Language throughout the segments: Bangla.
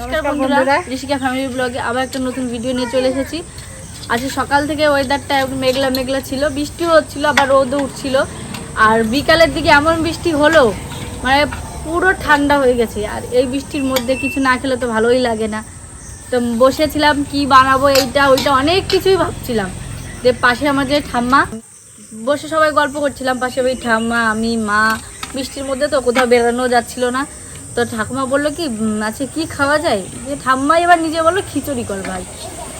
নমস্কার বন্ধুরা। ঋষিকা ফ্যামিলি ব্লগে আবার একটা নতুন ভিডিও নিয়ে চলে এসেছি। আজকে সকাল থেকে ওয়েদারটা মেঘলা মেঘলা ছিল বৃষ্টিও হচ্ছিল আবার রোদও উঠছিল। আর বিকালের দিকে এমন বৃষ্টি হলো মানে পুরো ঠান্ডা হয়ে গেছে। আর এই বৃষ্টির মধ্যে কিছু না খেলে তো ভালোই লাগে না। তো বসেছিলাম কি বানাবো এইটা ওইটা অনেক কিছুই ভাবছিলাম। যে পাশে আমাদের ঠাম্মা বসে সবাই গল্প করছিলাম পাশে ওই ঠাম্মা আমি মা বৃষ্টির মধ্যে তো কোথাও বেরোনো যাচ্ছিল না। তো ঠাকুমা বলল কি আচ্ছা কি খাওয়া যায়? যে ঠাম্মা এবার নিজে বলল খিচুড়ি কর ভাই।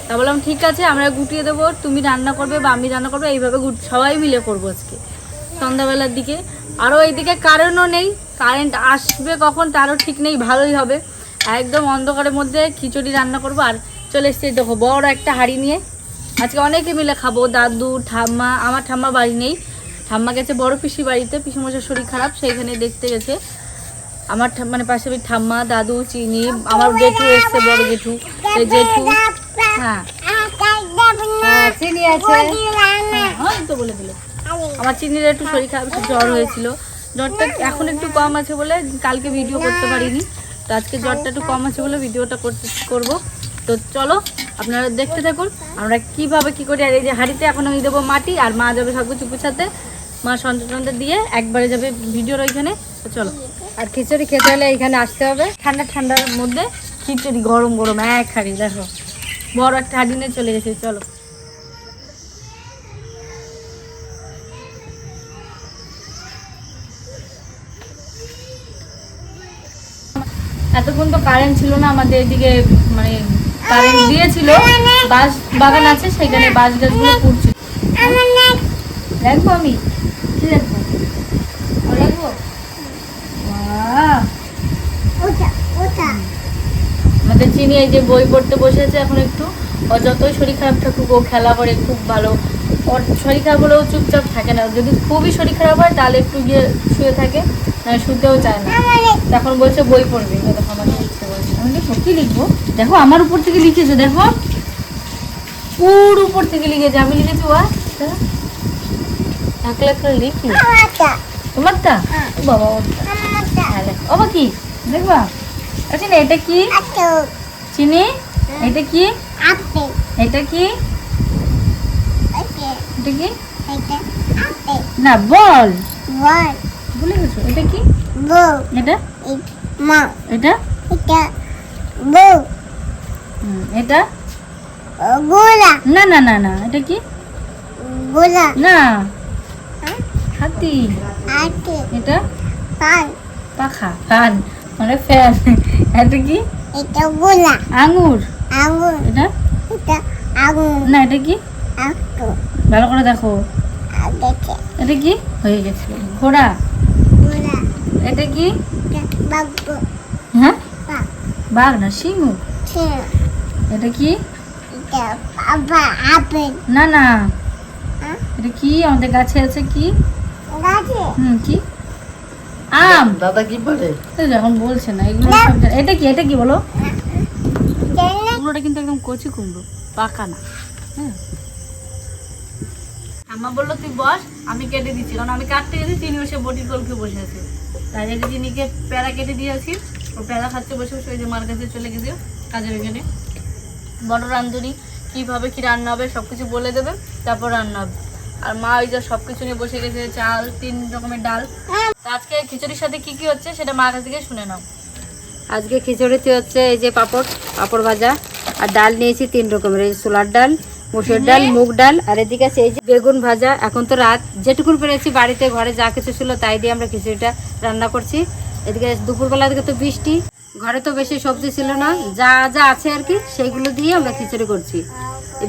তা বললাম, ঠিক আছে, আমরা গুটিয়ে দেবো, তুমি রান্না করবে বা আমি রান্না করব, এইভাবে সবাই মিলে করব আজকে সন্ধ্যাবেলার দিকে। আরও এইদিকে কারেন্টও নেই, কারেন্ট আসবে কখন তারও ঠিক নেই, ভালোই হবে। একদম অন্ধকারের মধ্যে খিচুড়ি রান্না করব। আর চলে এসছি দেখো, বড় একটা হাঁড়ি নিয়ে। আজকে অনেকে মিলে খাব, দাদু, ঠাম্মা, আমার ঠাম্মা বাড়ি নেই। ঠাম্মা গেছে বড় পিসি বাড়িতে পিসিমশার শরীর খারাপ, সেইখানে দেখতে গেছে। আমার মানে পাশে ঠাম্মা দাদু চিনি আমার জেঠু এসছে বড় জেঠু। জেঠু হ্যাঁ। হ্যাঁ, চিনি হ্যাঁ তো বলে দিল। আমার চিনির একটু শরীর খারাপ জ্বর হয়েছিল। জ্বরটা এখন একটু কম আছে বলে কালকে ভিডিও করতে পারিনি। তো আজকে জ্বরটা একটু কম আছে বলে ভিডিওটা করতে করব। তো চলো আপনারা দেখতে থাকুন আমরা কীভাবে কি করি। আর এই যে হাঁড়িতে এখন আমি দেবো মাটি আর মা যাবে সব কিছু গুছাতে। মা সন্তানদের দিয়ে একবারে যাবে ভিডিওর ওইখানে। তো চলো। আর খিচুড়ি খেতে হলে এখানে আসতে হবে। ঠান্ডা ঠান্ডার মধ্যে খিচুড়ি গরম গরম এক হাঁড়ি দেখো। বড় একটা হাঁড়ি নিয়ে চলে গেছে চলো। এতক্ষণ তো কারেন্ট ছিল না আমাদের এদিকে মানে কারেন্ট দিয়েছিল। বাঁশ বাগান আছে সেখানে বাঁশ গাছগুলো পুড়ছিল দেখব আমি? কি দেখব ও দেখব বাহ এই যে বই পড়তে বসেছে এখন একটু। ও যতই শরীর খারাপ থাকুক, ও খেলা করে খুব ভালো। ওর শরীর খারাপ হলেও চুপচাপ থাকে না। যদি খুবই শরীর খারাপ হয়, তাহলে একটু গিয়ে শুয়ে থাকে না শুতেও চায় না। তখন বলছে বই পড়বে। দেখো আমাকে লিখতে বলছে। আমি দেখো লিখব? দেখো, আমার উপর থেকে লিখেছে, দেখো। পুরো উপর থেকে লিখেছে। আমি লিখেছি ওয়া একলা একলা লিখি? তোমারটা? বাবা হ্যাঁ ও বা কি? দেখবা? আচ্ছা এটা কি? চিনি? এটা কি? এটা কি? এটা কি? না বল। ভুলে গেছো এটা কি? এটা? এটা? এটা না না না না এটা কি? গোলা। না। হাতি। এটা? পাখা ফ্যান মানে ফ্যান। এটা কি? আঙুর? এটা? না এটা কি? ভালো করে দেখো। এটা কি? হয়ে গেছে। ঘোড়া। এটা কি? হ্যাঁ? বাঘ। না সিংহ? এটা কি? না না। এটা কি? আমাদের গাছে আছে কি? হুম কি? আম। দাদা কি বলে? এখন বলছে না এগুলো এটা কি এটা কি বলো? কুমড়োটা কিন্তু একদম কচি কুমড়ো পাকা না। হ্যাঁ। আম্মা বলল তুই বস আমি কেটে দিচ্ছি কারণ আমি কাটতে গেছি চিনি বসে বটির কলকে বসে আছে। তাই যে চিনিকে প্যারা কেটে দিয়েছি ও প্যারা খাচ্ছে বসে বসে ওই যে মার কাছে চলে গেছে কাজের ওইখানে। বড় রান্ধুনি কীভাবে কি রান্না হবে সব কিছু বলে দেবে তারপর রান্না হবে। আর মা ওই যে সবকিছু নিয়ে বসে গেছে চাল তিন রকমের ডাল। আজকে খিচুড়ির সাথে কি কি হচ্ছে সেটা মার কাছ থেকে শুনে নাও। আজকে খিচুড়িতে হচ্ছে এই যে পাপড় পাপড় ভাজা আর ডাল নিয়েছি তিন রকমের এই ছোলার ডাল মুসুর ডাল মুগ ডাল আর এদিকে আছে এই যে বেগুন ভাজা। এখন তো রাত যেটুকুন পেরেছি বাড়িতে ঘরে যা কিছু ছিল তাই দিয়ে আমরা খিচুড়িটা রান্না করছি। এদিকে দুপুরবেলা দিকে তো বৃষ্টি ঘরে তো বেশি সবজি ছিল না যা যা আছে আর কি সেইগুলো দিয়ে আমরা খিচুড়ি করছি।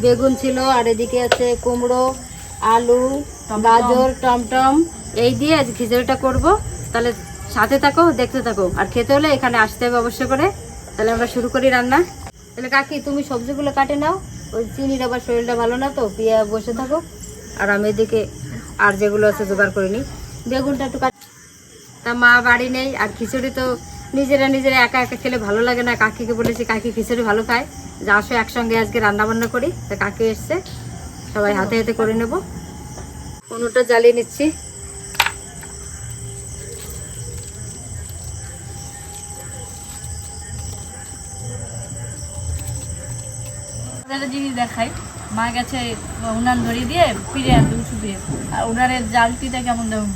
বেগুন ছিল আর এদিকে আছে কুমড়ো আলু গাজর টমটম এই দিয়ে আজ খিচুড়িটা করব। তাহলে সাথে থাকো দেখতে থাকো। আর খেতে হলে এখানে আসতে হবে অবশ্য করে। তাহলে আমরা শুরু করি রান্না। তাহলে কাকি তুমি সবজিগুলো কাটে নাও। ওই চিনির আবার শরীরটা ভালো না তো পিয়া বসে থাকো। আর আমি এদিকে আর যেগুলো আছে জোগাড় করে নিই। বেগুনটা একটু কাট তা মা বাড়ি নেই আর খিচুড়ি তো নিজেরা নিজেরা একা একা খেলে ভালো লাগে না। কাকিকে বলেছি কাকি খিচুড়ি ভালো খায়। যা আসো একসঙ্গে আজকে রান্না বান্না করি। তা কাকি এসছে। সবাই হাতে হাতে করে নেব। উনুটা জ্বালিয়ে নিচ্ছি। একটা জিনিস দেখাই মা গেছে উনান ধরিয়ে দিয়ে ফিরে আনতে উঁচু দিয়ে। আর উনানের জালতিটা কেমন দেখুন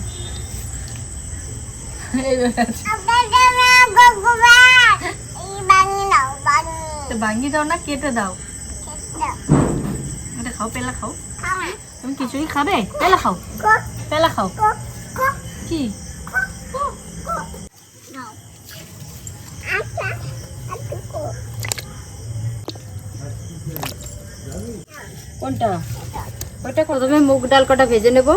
ভাঙিয়ে দাও না কেটে দাও। খাও পেলা খাও। তুমি কিছুই খাবে? পেলা খাও। পেলা খাও। কি? কোনটা? ওইটা প্রথমে মুগ ডাল কটা ভেজে নেব।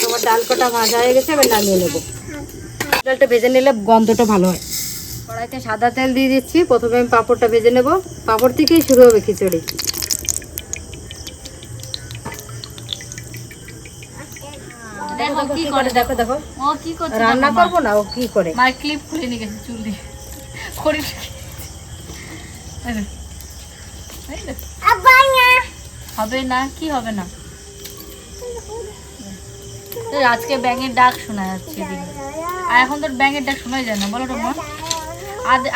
তোমার ডাল কটা ভাজা হয়ে গেছে এবার নামিয়ে নেব। ডালটা ভেজে নিলে গন্ধটা ভালো হয়। কড়াইতে সাদা তেল দিয়ে দিচ্ছি। প্রথমে আমি পাঁপড়টা ভেজে নেব। পাঁপড় থেকেই শুরু হবে খিচুড়ি। দেখো কি কি করে করে দেখো দেখো। ও কি করছে রান্না দেখো না ও কি করে? মার ক্লিপ খুলে নিয়ে গেছে চুল দিয়ে। করে হবে না কি হবে না? আজকে ব্যাঙের ডাক শোনা যাচ্ছে আর এখন তোর ব্যাঙের ডাক শোনাই যায় না বলো তো মা। আদ-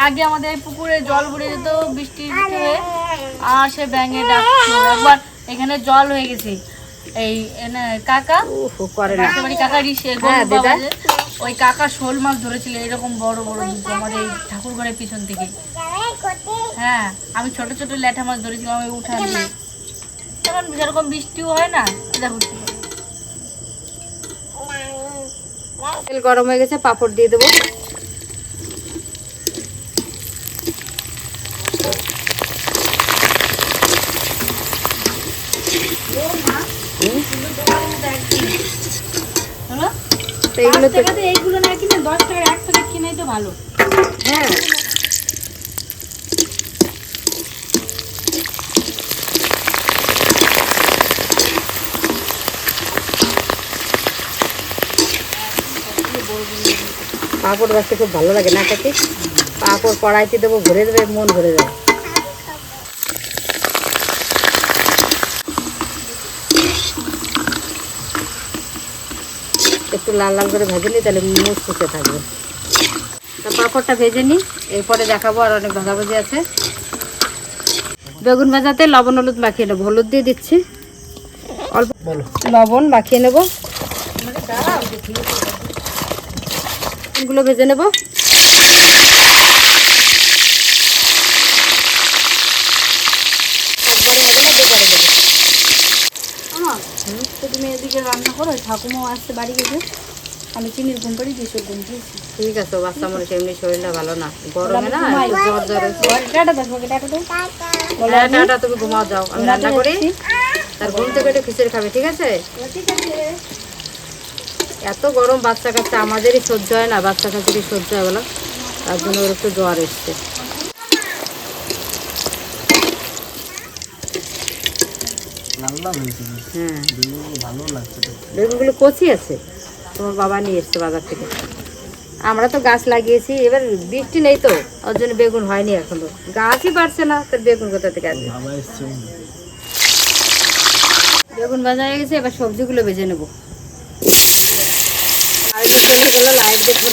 আগে আমাদের পুকুরে জল ভরে যেত বৃষ্টি হয়ে। আর সে ব্যাঙের ডাক একবার এখানে জল হয়ে গেছে। এই কাকা? করে না। পাশের বাড়ি কাকা রিসে হ্যাঁ, ওই কাকা শোল মাছ ধরেছিল এরকম বড় বড় দুটো আমাদের এই ঠাকুর ঘরের পিছন থেকে। হ্যাঁ আমি ছোট ছোট ল্যাঠা মাছ ধরেছিলাম ওই উঠান দিয়ে। তখন যেরকম বৃষ্টিও হয় না। দেখো তেল গরম হয়ে গেছে পাঁপড় দিয়ে দেবো হলো তো এইগুলো তো এইগুলো না কিনে দশ টাকার এক প্যাকেট কিনেই তো ভালো। হ্যাঁ। পাঁপড় খুব ভালো লাগে না কাকি পাঁপড় কড়াইতে দেবো ভরে দেবে মন ভরে যাবে একটু লাল লাল করে ভেজে নিই তাহলে মুখ খুঁজে থাকবে। তো পাঁপড়টা ভেজে নিই এরপরে দেখাবো আর অনেক ভাজাভাজি আছে। বেগুন ভাজাতে লবণ হলুদ মাখিয়ে নেব। হলুদ দিয়ে দিচ্ছি। অল্প লবণ মাখিয়ে নেব। গুলো ভেজে নেব আমার তো তুমি এদিকে রান্না করো ঠাকুমাও আসতে বাড়ি গেছে আমি চিনির ঘুম পাড়ি দিয়ে ঘুম দিয়েছি ঠিক আছে বাচ্চা মানুষ এমনি শরীরটা ভালো না। গরমে না জ্বর জ্বর টাটা দেখো টাটা হ্যাঁ, টাটা, তুমি ঘুমাও যাও। আমি রান্না করি। তার ঘুম থেকে একটু খিচুড়ি খাবে ঠিক আছে? ঠিক আছে। এত গরম বাচ্চা কাচ্চা আমাদেরই সহ্য হয় না বাচ্চা কাচ্চারই সহ্য হয় বলো। তার জন্য ওর একটু জ্বর এসছে। হ্যাঁ। বেগুনগুলো কচি আছে তোমার বাবা নিয়ে এসছে বাজার থেকে। আমরা তো গাছ লাগিয়েছি এবার বৃষ্টি নেই তো ওর জন্য বেগুন হয়নি এখনও। গাছই বাড়ছে না তার বেগুন কোথা থেকে আসবে? বেগুন ভাজা হয়ে গেছে এবার সবজিগুলো ভেজে নেব। লাইট গেল লাইট দেখতে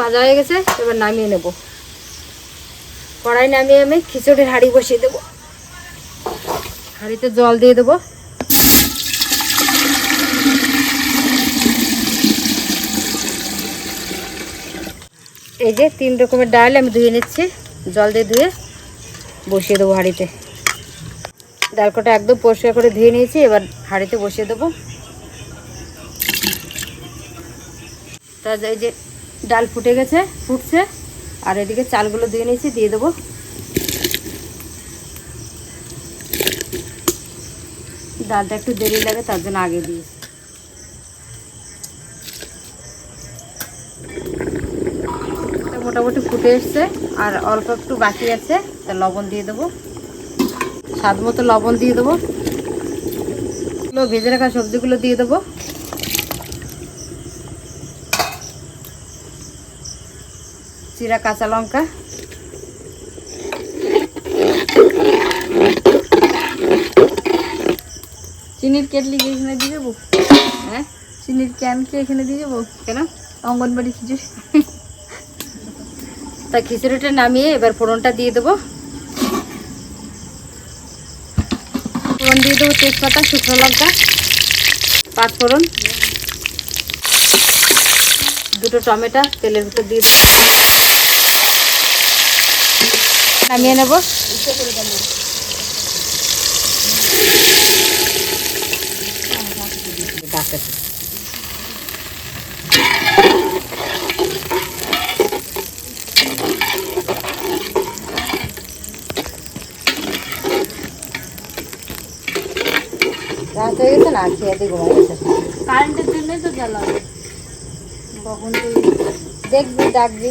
ভাজা হয়ে গেছে, এবার নামিয়ে নেব। কড়াই নামিয়ে আমি খিচুড়ির হাঁড়ি বসিয়ে দেবো। হাঁড়িতে জল দিয়ে দেবো। এই যে তিন রকমের ডাল আমি ধুয়ে নিচ্ছি। জল দিয়ে ধুয়ে বসিয়ে দেবো হাঁড়িতে। ডাল কটা একদম পরিষ্কার করে ধুয়ে নিয়েছি, এবার হাঁড়িতে বসিয়ে দেবো। তা এই যে ডাল ফুটে গেছে, ফুটছে। আর এদিকে চালগুলো দিয়ে নিয়েছি, দিয়ে দেবো। ডালটা একটু দেরি লাগে, তার জন্য আগে দিয়েছি। মোটামুটি ফুটে এসছে, আর অল্প একটু বাকি আছে, তা লবণ দিয়ে দেবো। স্বাদ মতো লবণ দিয়ে দেবো। ভেজে রাখা সবজিগুলো দিয়ে দেবো। চিরা কাঁচা লঙ্কা। চিনির কেটলি কি এখানে দিয়ে দেবো? হ্যাঁ? চিনির ক্যান কি এখানে দিয়ে দেবো? কেন? অঙ্গনবাড়ি খিচুড়ি। তা খিচুড়িটা নামিয়ে এবার ফোড়নটা দিয়ে দেবো। ফোড়ন দিয়ে দেবো তেজপাতা, শুকনো লঙ্কা, পাঁচ ফোড়ন। দুটো টমেটো, তেলের ভিতর দিয়ে দেবো। নামিয়ে নেব। রাত হয়ে গেছে না খেয়ে দিয়ে ঘুমাই গেছে। কারেন্টের জন্যই তো জ্বালাবে কখন তুই দেখবি ডাকবি।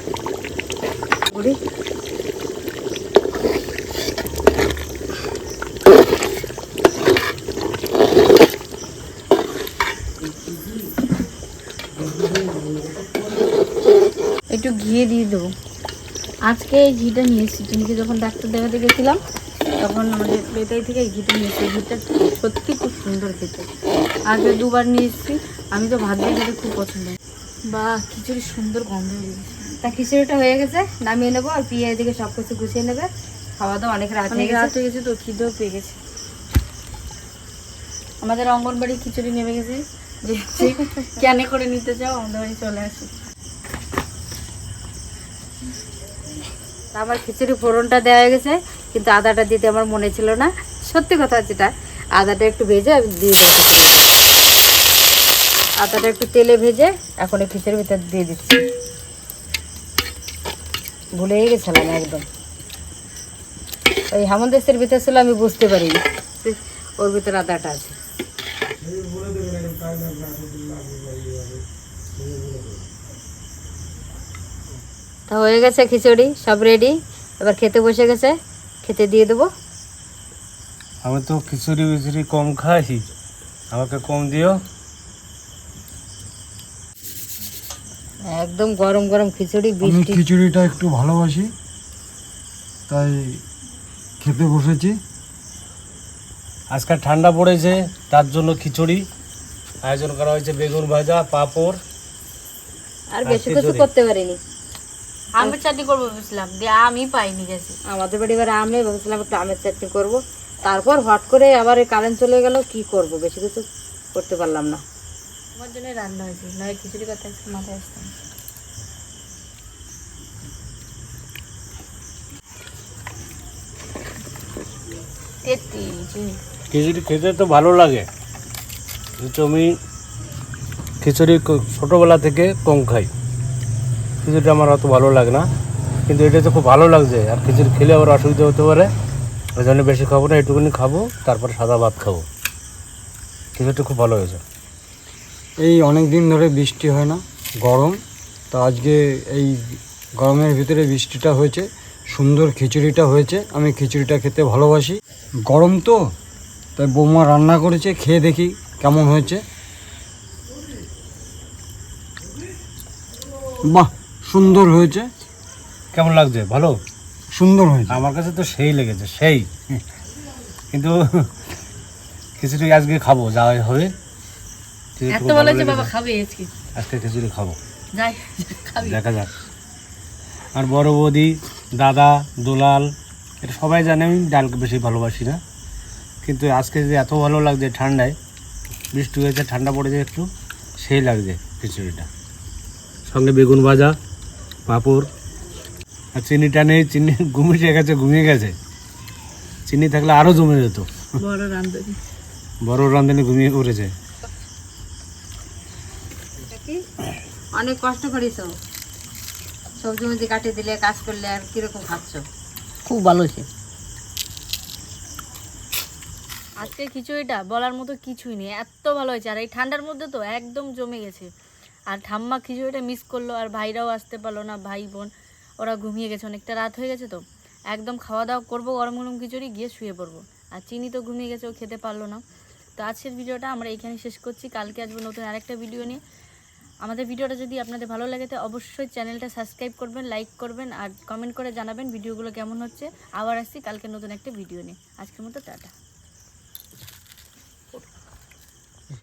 একটু ঘি দিয়ে দেবো। আজকে এই ঘিটা নিয়ে এসেছি। চিনিকে যখন ডাক্তার দেখাতে গেছিলাম তখন আমাদের বেতাই থেকে এই ঘিটা নিয়ে এসেছি। ঘিটা সত্যি খুব সুন্দর খেতে। আগে দুবার নিয়ে এসেছি। আমি তো ভাত দিয়ে খেতে খুব পছন্দ বা খিচুড়ি সুন্দর গন্ধ হয়ে গেছে। তা খিচুড়িটা হয়ে গেছে নামিয়ে নেব আর পিঁয়াজ দিকে সব কিছু গুছিয়ে নেবে। খাওয়া দাওয়া অনেক রাত হয়ে গেছে রাত হয়ে গেছে তো খিদেও পেয়ে গেছে। আমাদের অঙ্গনবাড়ি খিচুড়ি নেমে গেছে। যে ক্যানে করে নিতে চাও? আমাদের বাড়ি চলে আসো। আমার খিচুড়ি ফোড়নটা দেওয়া হয়ে গেছে, কিন্তু আদাটা দিতে আমার মনে ছিল না। সত্যি কথা যেটা, আদাটা একটু ভেজে আমি দিয়ে দেবো আদাটা একটু তেলে ভেজে এখন এই খিচুড়ির ভিতর দিয়ে দিচ্ছি। ভুলেই গেছিলাম একদম। ওই হামন্দেশের ভিতর ছিল, আমি বুঝতে পারিনি। ওর ভিতরে আদাটা আছে। তা হয়ে গেছে খিচুড়ি সব রেডি এবার খেতে বসে গেছে খেতে দিয়ে দেবো। আমি তো খিচুড়ি বিচুড়ি কম খাই আমাকে কম দিও। একদম গরম গরম খিচুড়ি আমি বৃষ্টি খিচুড়িটা একটু ভালোবাসি তাই খেতে বসেছি। আজকাল ঠান্ডা পড়েছে তার জন্য খিচুড়ি। আয়োজন করা হয়েছে বেগুন ভাজা পাঁপড় আর বেশি কিছু করতে পারিনি। আমের চাটনি করব বুঝলাম দিয়ে আমি পাইনি গেছি। আমাদের বাড়ি এবার আমে ভেবেছিলাম একটু আমের চাটনি করব। তারপর হট করে আবার কারেন্ট চলে গেল কি করব? বেশি কিছু করতে পারলাম না। আমার জন্য রান্না হয়েছে নয় খিচুড়ি কথা মাথায় আসতাম খিচুড়ি খেতে তো ভালো লাগে। আমি খিচুড়ি ছোটোবেলা থেকে কম খাই। খিচুড়িটা আমার অত ভালো লাগে না। কিন্তু এটা তো খুব ভালো লাগছে। আর খিচুড়ি খেলে আবার অসুবিধা হতে পারে। ওই জন্য বেশি খাব না এটুকুনি খাব, তারপরে সাদা ভাত খাব। খিচুড়িটা খুব ভালো হয়েছে। এই অনেক দিন ধরে বৃষ্টি হয় না, গরম। তো আজকে এই গরমের ভিতরে বৃষ্টিটা হয়েছে, সুন্দর খিচুড়িটা হয়েছে। আমি খিচুড়িটা খেতে ভালোবাসি। গরম তো, তাই বৌমা রান্না করেছে, খেয়ে দেখি। কেমন হয়েছে? বাহ সুন্দর হয়েছে। কেমন লাগছে? ভালো? সুন্দর হয়েছে। আমার কাছে তো সেই লেগেছে সেই। কিন্তু খিচুড়ি আজকে খাব যা হবে। এত। বাবা খাবে আজকে। আজকে খিচুড়ি খাব। যাই দেখা যাক। আর বড় বৌদি দাদা দুলাল এটা সবাই জানে আমি ডালকে বেশি ভালোবাসি না। কিন্তু আজকে যে এত ভালো লাগছে ঠান্ডায় বৃষ্টি হয়েছে ঠান্ডা পড়েছে একটু সেই লাগছে খিচুড়িটা। সঙ্গে বেগুন ভাজা পাঁপড়। আর চিনিটা নেই চিনি ঘুমিয়ে গেছে ঘুমিয়ে গেছে। চিনি থাকলে আরও জমে যেত। বড় রান্ধনি ঘুমিয়ে পড়েছে। অনেক কষ্ট করিস সবজি মধ্যে কাটিয়ে দিলে কাজ করলে আর কীরকম খাচ্ছ? খুব ভালো হয়েছে আজকে খিচুড়িটা বলার মতো কিছুই নেই, এত ভালো হয়েছে। আর এই ঠান্ডার মধ্যে তো একদম জমে গেছে। আর ঠাম্মা খিচুড়িটা মিস করল, আর ভাইরাও আসতে পারল না, ভাই, বোন, ওরা ঘুমিয়ে গেছে, অনেকটা রাত হয়ে গেছে তো। একদম খাওয়া দাওয়া করব, গরম গরম খিচুড়ি, গিয়ে শুয়ে পড়ব। আর চিনি তো ঘুমিয়ে গেছে, ও খেতে পারল না। তো আজকের ভিডিওটা আমরা এখানে শেষ করছি। কালকে আসব নতুন আরেকটা ভিডিও নিয়ে। আমাদের ভিডিওটা যদি আপনাদের ভালো লাগে, তো অবশ্যই চ্যানেলটা সাবস্ক্রাইব করবেন, লাইক করবেন, আর কমেন্ট করে জানাবেন ভিডিওগুলো কেমন হচ্ছে। আবার আসছি কালকে নতুন একটা ভিডিও নিয়ে। আজকের মতো, টাটা।